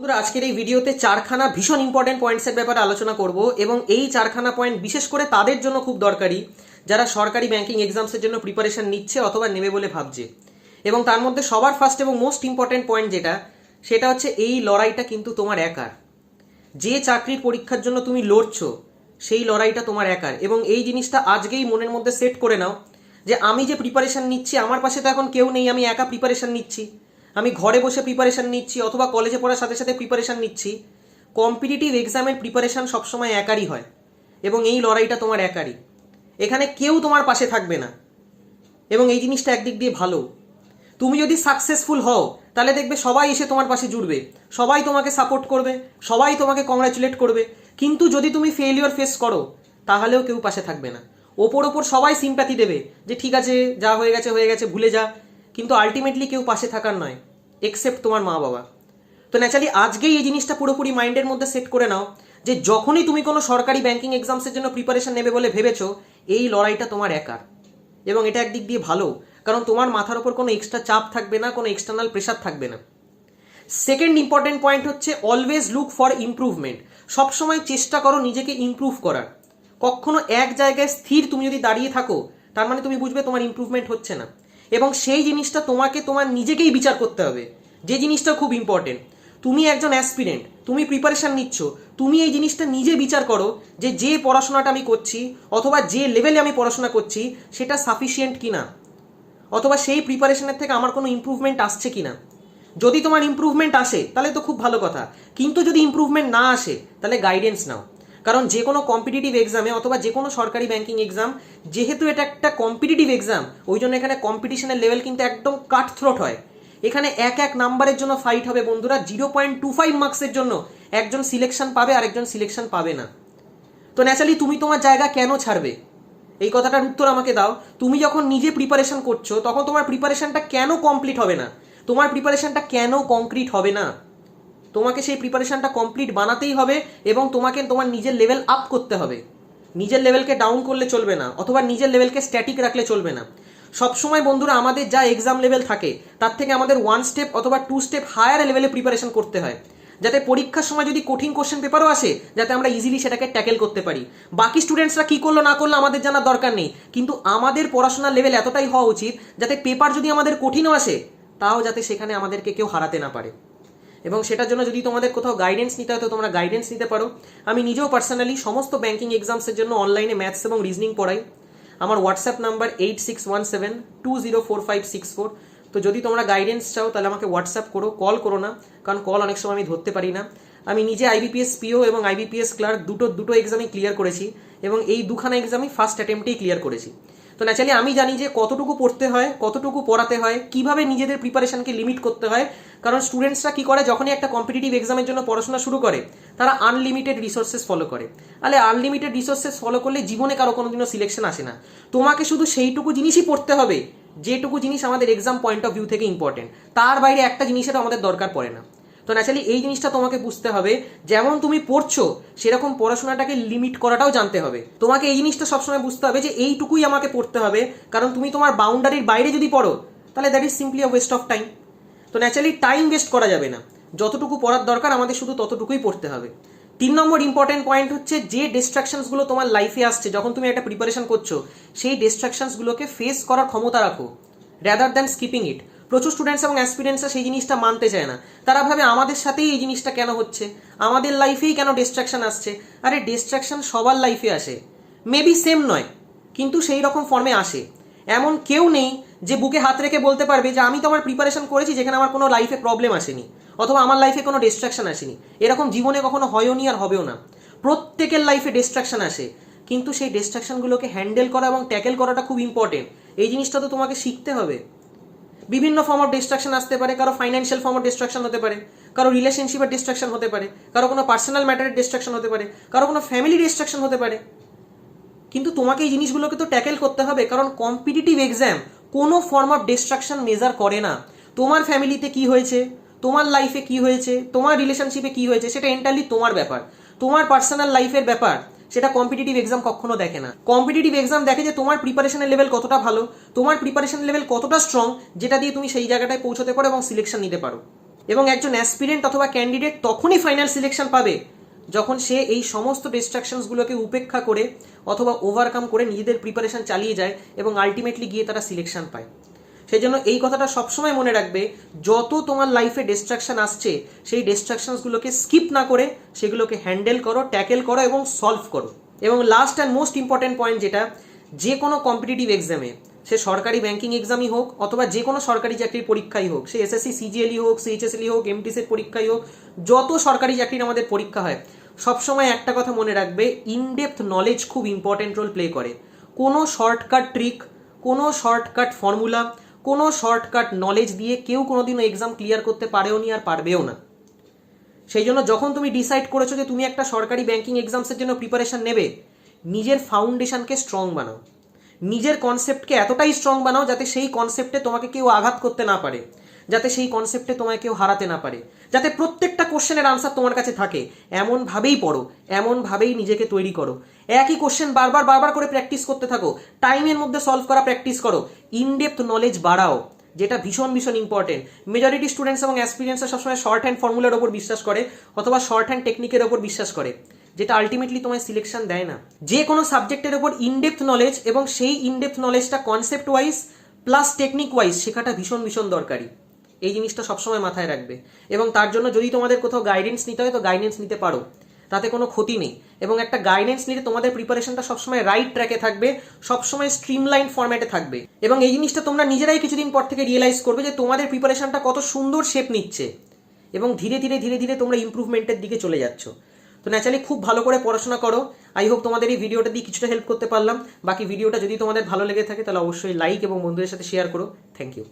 বন্ধুরা, আজকের এই ভিডিওতে চারখানা ভীষণ ইম্পর্টেন্ট পয়েন্টসের ব্যাপারে আলোচনা করব এবং এই চারখানা পয়েন্ট বিশেষ করে তাদের জন্য খুব দরকারি, যারা সরকারি ব্যাংকিং এক্সামসের জন্য প্রিপারেশন নিচ্ছে অথবা নেবে বলে ভাবছে। এবং তার মধ্যে সবার ফার্স্ট এবং মোস্ট ইম্পর্টেন্ট পয়েন্ট যেটা, সেটা হচ্ছে এই লড়াইটা কিন্তু তোমার একার। যে চাকরির পরীক্ষার জন্য তুমি লড়ছো, সেই লড়াইটা তোমার একার। এবং এই জিনিসটা আজকেই মনের মধ্যে সেট করে নাও যে আমি যে প্রিপারেশন নিচ্ছি, আমার পাশে তো এখন কেউ নেই, আমি একা প্রিপারেশন নিচ্ছি। আমি ঘরে বসে প্রিপারেশান নিচ্ছি অথবা কলেজে পড়ার সাথে সাথে প্রিপারেশান নিচ্ছি। কম্পিটিটিভ এক্সামের প্রিপারেশন সবসময় একারই হয় এবং এই লড়াইটা তোমার একারই। এখানে কেউ তোমার পাশে থাকবে না। এবং এই জিনিসটা একদিক দিয়ে ভালো। তুমি যদি সাকসেসফুল হও, তাহলে দেখবে সবাই এসে তোমার পাশে জুড়বে। সবাই তোমাকে সাপোর্ট করবে, সবাই তোমাকে কংগ্রাচুলেট করবে। কিন্তু যদি তুমি ফেলিওর ফেস করো, তাহলেও কেউ পাশে থাকবে না। ওপর ওপর সবাই সিম্প্যাথি দেবে যে ঠিক আছে, যা হয়ে গেছে হয়ে গেছে, ভুলে যা। কিন্তু আলটিমেটলি কেউ পাশে থাকার নয় এক্সেপ্ট তোমার মা বাবা। তো ন্যাচারালি আজকেই এই জিনিসটা পুরোপুরি মাইন্ডের মধ্যে সেট করে নাও যে যখনই তুমি কোনো সরকারি ব্যাংকিং এক্সামসের জন্য প্রিপারেশন নেবে বলে ভেবেছো, এই লড়াইটা তোমার একার। এবং এটা একদিক দিয়ে ভালো, কারণ তোমার মাথার ওপর কোনো এক্সট্রা চাপ থাকবে না, কোনো এক্সটার্নাল প্রেশার থাকবে না। সেকেন্ড ইম্পর্টেন্ট পয়েন্ট হচ্ছে অলওয়েজ লুক ফর ইমপ্রুভমেন্ট সবসময় চেষ্টা করো নিজেকে ইমপ্রুভ করার। কখনো এক জায়গায় স্থির তুমি যদি দাঁড়িয়ে থাকো, তার মানে তুমি বুঝবে তোমার ইমপ্রুভমেন্ট হচ্ছে না। এবং সেই জিনিসটা তোমাকে তোমার নিজেকেই বিচার করতে হবে। যে জিনিসটা খুব ইম্পর্টেন্ট তুমি একজন অ্যাসপিরেন্ট তুমি প্রিপারেশন নিচ্ছ, তুমি এই জিনিসটা নিজে বিচার করো যে যে পড়াশোনাটা আমি করছি অথবা যে লেভেলে আমি পড়াশোনা করছি সেটা সাফিসিয়েন্ট কিনা। অথবা সেই প্রিপারেশনের থেকে আমার কোনো ইম্প্রুভমেন্ট আসছে কিনা। যদি তোমার ইম্প্রুভমেন্ট আসে, তাহলে তো খুব ভালো কথা। কিন্তু যদি ইম্প্রুভমেন্ট না আসে, তাহলে গাইডেন্স নাও। কারণ যে কোনো কম্পিটিটিভ এক্সামে অথবা যে কোনো সরকারি ব্যাংকিং এক্সাম যেহেতু এটা একটা কম্পিটিটিভ এক্সাম ওই জন্য এখানে কম্পিটিশনের লেভেল কিন্তু একদম কাট থ্রোট হয়। এখানে এক এক নাম্বারের জন্য ফাইট হবে বন্ধুরা জিরো পয়েন্ট টু ফাইভ মার্কসের জন্য। একজন সিলেকশন পাবে আর একজন সিলেকশন পাবে না। তো ন্যাচারালি তুমি তোমার জায়গা কেন ছাড়বে? এই কথাটার উত্তর আমাকে দাও। তুমি যখন নিজে প্রিপারেশন করছ, তখন তোমার প্রিপারেশনটা কেন কমপ্লিট হবে না? তোমার প্রিপারেশনটা কেন কংক্রিট হবে না? তোমাকে সেই প্রিপারেশনটা কমপ্লিট বানাতেই হবে এবং তোমাকে তোমার নিজের লেভেল আপ করতে হবে। নিজের লেভেলকে ডাউন করলে চলবে না অথবা নিজের লেভেলকে স্ট্যাটিক রাখলে চলবে না। সবসময় বন্ধুরা, আমাদের যা এক্সাম লেভেল থাকে, তার থেকে আমাদের ওয়ান স্টেপ অথবা টু স্টেপ হায়ার লেভেলে প্রিপারেশন করতে হয়। যাতে পরীক্ষার সময় যদি কঠিন কোশ্চেন পেপারও আসে, যাতে আমরা ইজিলি সেটাকে ট্যাকেল করতে পারি। বাকি স্টুডেন্টসরা কি করল, না করল, আমাদের জানার দরকার নেই। কিন্তু আমাদের পড়াশোনার লেভেল এতটাই হওয়া উচিত, যাতে পেপার যদি আমাদের কঠিনও আসে, তাও যাতে সেখানে আমাদেরকে কেউ হারাতে না পারে। এবং সেটার জন্য যদি তোমাদের কোথাও গাইডেন্স নিতে হয়, তো তোমরা গাইডেন্স নিতে পারো। আমি নিজেও পার্সোনালি সমস্ত ব্যাংকিং এক্সামসের জন্য অনলাইনে ম্যাথস এবং রিজনিং পড়াই। আমার WhatsApp number eight six one seven two zero four five six four তো যদি তোমরা গাইডেন্স চাও, তাহলে আমাকে হোয়াটসঅ্যাপ করো কল করো না, কারণ কল অনেক সময় আমি ধরতে পারি না। আমি নিজে আইবিপিএস পিও এবং আইবিপিএস ক্লার্ক দুটো দুটো এক্সামই ক্লিয়ার করেছি এবং এই দুখানা এক্সামই ফার্স্ট অ্যাটেম্পটেই ক্লিয়ার করেছি। তো ন্যাচারালি আমি জানি যে কতটুকু পড়তে হয়, কতটুকু পড়াতে হয়, কীভাবে নিজেদের প্রিপারেশনকে লিমিট করতে হয়, কারণ স্টুডেন্টসরা কি করে, যখনই একটা কম্পিটিটিভ এক্সামের জন্য পড়াশোনা শুরু করে, তারা আনলিমিটেড রিসোর্সেস ফলো করে। তাহলে আনলিমিটেড রিসোর্সেস ফলো করলে জীবনে কারও কোনোদিনও সিলেকশন আসে না। তোমাকে শুধু সেইটুকু জিনিসই পড়তে হবে, যেটুকু জিনিস আমাদের এক্সাম পয়েন্ট অফ ভিউ থেকে ইম্পর্টেন্ট তার বাইরে একটা জিনিসেরও আমাদের দরকার পড়ে না। তো ন্যাচারালি এই জিনিসটা তোমাকে বুঝতে হবে, যেমন তুমি পড়ছো, সেরকম পড়াশোনাটাকে লিমিট করাটাও জানতে হবে। তোমাকে এই জিনিসটা সবসময় বুঝতে হবে যে এইটুকুই আমাকে পড়তে হবে, কারণ তুমি তোমার বাউন্ডারির বাইরে যদি পড়ো, তাহলে that is simply a waste of time তো ন্যাচারালি টাইম ওয়েস্ট করা যাবে না। যতটুকু পড়ার দরকার, আমাদের শুধু ততটুকুই পড়তে হবে। তিন নম্বর ইম্পর্টেন্ট পয়েন্ট হচ্ছে যে ডিস্ট্রাকশনসগুলো তোমার লাইফে আসছে, যখন তুমি একটা প্রিপারেশন করছ, সেই ডিস্ট্রাকশনসগুলোকে ফেস করার ক্ষমতা রাখো র্যাদার দ্যান স্কিপিং ইট প্রচুর স্টুডেন্টস এবং অ্যাসপিরেন্টসরা সেই জিনিসটা মানতে চায় না। তারা ভাবে, আমাদের সাথেই এই জিনিসটা কেন হচ্ছে? আমাদের লাইফেই কেন ডিস্ট্রাকশন আসছে? আরে ডিস্ট্রাকশন সবার লাইফে আসে। মেবি সেম নয়, কিন্তু সেই রকম ফর্মে আসে। এমন কেউ নেই যে বুকে হাত রেখে বলতে পারবে যে, আমি তো আমার প্রিপারেশন করেছি যেখানে আমার কোনো লাইফে প্রবলেম আসেনি, অথবা আমার লাইফে কোনো ডিস্ট্রাকশন আসেনি। এরকম জীবনে কখনো হয়ও নি আর হবেও না। প্রত্যেকের লাইফে ডিস্ট্রাকশন আসে, কিন্তু সেই ডিস্ট্রাকশনগুলোকে হ্যান্ডেল করা এবং ট্যাকেল করাটা খুব ইম্পর্টেন্ট এই জিনিসটা তো তোমাকে শিখতে হবে। বিভিন্ন ফর্ম অফ ডিস্ট্রাকশন আসতে পারে, কারও ফাইন্যান্সিয়াল ফর্ম অফ ডিস্ট্রাকশন হতে পারে, কারও রিলেশনশিপের ডিস্ট্রাকশন হতে পারে, কারও কোনো পার্সোনাল ম্যাটারের ডিস্ট্রাকশন হতে পারে, কারও কোনো ফ্যামিলি ডিস্ট্রাকশন হতে পারে। কিন্তু তোমাকে এই জিনিসগুলোকে তো ট্যাকেল করতে হবে, কারণ কম্পিটিটিভ এক্সাম কোনো ফর্ম অফ ডিস্ট্রাকশন মেজার করে না। তোমার ফ্যামিলিতে কি হয়েছে? তোমার লাইফে কি হয়েছে? তোমার রিলেশনশিপে কি হয়েছে? সেটা এন্টারলি তোমার ব্যাপার। তোমার পার্সোনাল লাইফের ব্যাপার, সেটা কম্পিটিটিভ এক্সাম কখনো দেখে না। কম্পিটিটিভ এক্সাম দেখে যে তোমার প্রিপারেশনের লেভেল কতটা ভালো, তোমার প্রিপারেশন লেভেল কতটা স্ট্রং যেটা দিয়ে তুমি সেই জায়গাটায় পৌঁছতে পারো এবং সিলেকশন নিতে পারো। এবং একজন অ্যাসপিরেন্ট অথবা ক্যান্ডিডেট তখনই ফাইনাল সিলেকশন পাবে, যখন সে এই সমস্ত ডিস্ট্রাকশনসগুলোকে উপেক্ষা করে অথবা ওভারকাম করে নিজেদের প্রিপারেশন চালিয়ে যায় এবং আলটিমেটলি গিয়ে তারা সিলেকশন পায়। সেই জন্য এই কথাটা সবসময় মনে রাখবে, যত তোমার লাইফে ডিস্ট্রাকশন আসছে, সেই ডিস্ট্রাকশনসগুলোকে স্কিপ না করে সেগুলোকে হ্যান্ডেল করো ট্যাকেল করো এবং সলভ করো। এবং last and most important point যেটা, যে কোনো কম্পিটিটিভ এক্সামে সে সরকারি ব্যাংকিং এক্সামই হোক অথবা যে কোনো সরকারি চাকরির পরীক্ষাই হোক, সে এসএসসি সিজিএলই হোক সিএইচএসএলই হোক এমটিসির পরীক্ষাই হোক, যত সরকারি চাকরির আমাদের পরীক্ষা হয়, সবসময় একটা কথা মনে রাখবে ইনডেপথ নলেজ খুব ইম্পর্টেন্ট রোল প্লে করে। কোনো শর্টকাট ট্রিক কোনো শর্টকাট ফর্মুলা কোনো শর্টকাট নলেজ দিয়ে কেউ কোনোদিনও এক্সাম ক্লিয়ার করতে পারেও নি আর পারবেও না। সেই জন্য যখন তুমি ডিসাইড করেছ যে তুমি একটা সরকারি ব্যাংকিং এক্সামসের জন্য প্রিপারেশন নেবে, নিজের ফাউন্ডেশনকে স্ট্রং বানাও। নিজের কনসেপ্টকে এতটাই স্ট্রং বানাও যাতে সেই কনসেপ্টে তোমাকে কেউ আঘাত করতে না পারে, যাতে সেই কনসেপ্টে তোমায় কেউ হারাতে না পারে, যাতে প্রত্যেকটা কোশ্চেনের আনসার তোমার কাছে থাকে। এমনভাবেই পড়ো, এমনভাবেই নিজেকে তৈরি করো। একই কোশ্চেন বারবার বারবার করে প্র্যাকটিস করতে থাকো। টাইমের মধ্যে সলভ করা প্র্যাকটিস করো। ইনডেপথ নলেজ বাড়াও, যেটা ভীষণ ভীষণ ইম্পর্টেন্ট মেজরিটি স্টুডেন্টস এবং অ্যাসপিরিয়েন্সরা সবসময় শর্ট হ্যান্ড ফর্মুলার ওপর বিশ্বাস করে, অথবা শর্ট হ্যান্ড টেকনিকের ওপর বিশ্বাস করে, যেটা আলটিমেটলি তোমায় সিলেকশন দেয় না। যে কোনো সাবজেক্টের ওপর ইনডেপথ নলেজ এবং সেই in depth নলেজটা concept wise plus technique wise শেখাটা ভীষণ ভীষণ দরকারি। এই জিনিসটা সবসময় মাথায় রাখবে। এবং তার জন্য যদি তোমাদের কোথাও গাইডেন্স নিতে হয়, তো গাইডেন্স নিতে পারো। তাতে কোনো ক্ষতি নেই। এবং একটা গাইডেন্স নিলে তোমাদের প্রিপারেশনটা সবসময় রাইট ট্র্যাকে থাকবে, সবসময় স্ট্রিমলাইন ফরম্যাটে থাকবে। এবং এই জিনিসটা তোমরা নিজেরাই কিছুদিন পর থেকে রিয়েলাইজ করবে যে তোমাদের প্রিপারেশনটা কত সুন্দর শেপ নিচ্ছে। এবং ধীরে ধীরে ধীরে ধীরে তোমরা ইম্প্রুভমেন্টের দিকে চলে যাচ্ছ। তো ন্যাচারালি খুব ভালো করে পড়াশোনা করো। আই হোপ তোমাদের এই ভিডিওটা দিয়ে কিছুটা হেল্প করতে পারলাম। বাকি ভিডিওটা যদি তোমাদের ভালো লেগে থাকে তাহলে অবশ্যই লাইক এবং বন্ধুদের সাথে শেয়ার করো। Thank you